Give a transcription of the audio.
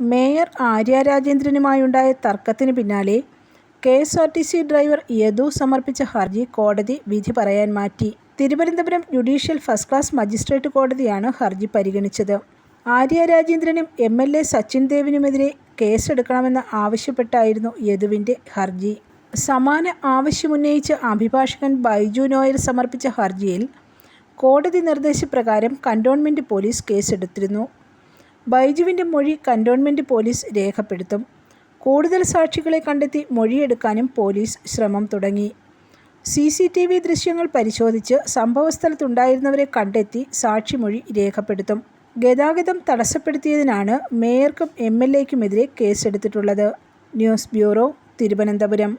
Mayor Arya രാജേന്ദ്രനുമായുണ്ടായ തർക്കത്തിന് പിന്നാലെ K S R T C driver Yadu സമർപ്പിച്ച ഹർജി കോടതി വിധി പറയാൻ മാറ്റി. Thiruvananthapuram judicial first class magistrate കോടതിയാണ് ഹർജി പരിഗണിച്ചത്. ആര്യ രാജേന്ദ്രനും എം. എൽ. എ സച്ചിൻ ദേവിനുമെതിരെ കേസെടുക്കണമെന്ന് ആവശ്യപ്പെട്ടായിരുന്നു യദുവിന്റെ ഹർജി. സമാന ആവശ്യമുന്നയിച്ച് അഭിഭാഷകൻ ബൈജു നോയർ സമർപ്പിച്ച ഹർജിയിൽ കോടതി നിർദ്ദേശപ്രകാരം കണ്ടോൺമെന്റ് പോലീസ് കേസെടുത്തിരുന്നു. ബൈജുവിന്റെ മൊഴി കന്റോൺമെന്റ് പോലീസ് രേഖപ്പെടുത്തും. കൂടുതൽ സാക്ഷികളെ കണ്ടെത്തി മൊഴിയെടുക്കാനും പോലീസ് ശ്രമം തുടങ്ങി. സി സി ടി വി ദൃശ്യങ്ങൾ പരിശോധിച്ച് സംഭവസ്ഥലത്തുണ്ടായിരുന്നവരെ കണ്ടെത്തി സാക്ഷിമൊഴി രേഖപ്പെടുത്തും. ഗതാഗതം തടസ്സപ്പെടുത്തിയതിനാണ് മേയർക്കും എം. എൽ. എക്കുമെതിരെ കേസെടുത്തിട്ടുള്ളത്. News bureau, Thiruvananthapuram